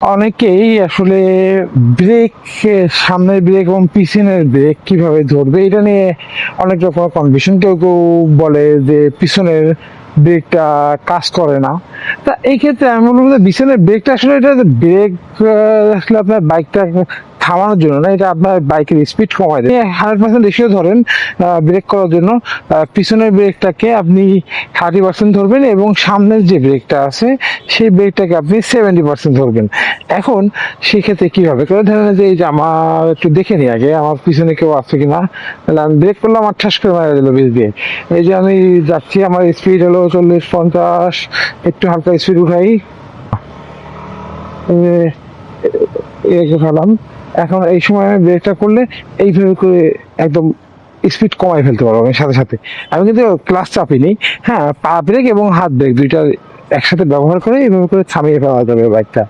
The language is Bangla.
অনেকেই আসলে ব্রেক সামনের ব্রেক এবং পিছনের ব্রেক কীভাবে ধরবে, এটা নিয়ে অনেক রকম কনফিউশন কেউ কেউ বলে যে পিছনের ব্রেকটা কাজ করে না। তা এই ক্ষেত্রে আমি বলব যে পিছনের ব্রেকটা আসলে এটা ব্রেক আসলে আপনার বাইকটা থামানোর জন্য না, এটা আপনার বাইকের স্পিড কমায় দেয়। হান্ড্রেড পার্সেন্ট রেশিও ধরেন ব্রেক করার জন্য পিছনের ব্রেকটাকে আপনি থার্টি পার্সেন্ট ধরবেন এবং সামনের যে ব্রেকটা আছে, সেই ব্রেকটাকে আপনি সেভেন্টি পার্সেন্ট ধরবেন। এখন সেক্ষেত্রে কি হবে ধরেন যে এই যে আমার একটু দেখে নিই আগে, আমার পিছনে কেউ আছে কিনা? তাহলে আমি ব্রেক করলাম আমার ঠাস করে মারা দিল বেশ দিয়ে। এই যে আমি যাচ্ছি, আমার স্পিড হলো চল্লিশ পঞ্চাশ, একটু হালকা স্পিড উঠাই। এ ফেলাম। এখন এই সময় আমি ব্রেকটা করলে এইভাবে করে একদম স্পিড কমাই ফেলতে পারব আমি সাথে সাথে। আমি কিন্তু ক্লাস চাপিনি হ্যাঁ পা ব্রেক এবং হাত ব্রেক দুইটা একসাথে ব্যবহার করে এইভাবে করে থামিয়ে ফেলা যাবে বাইকটা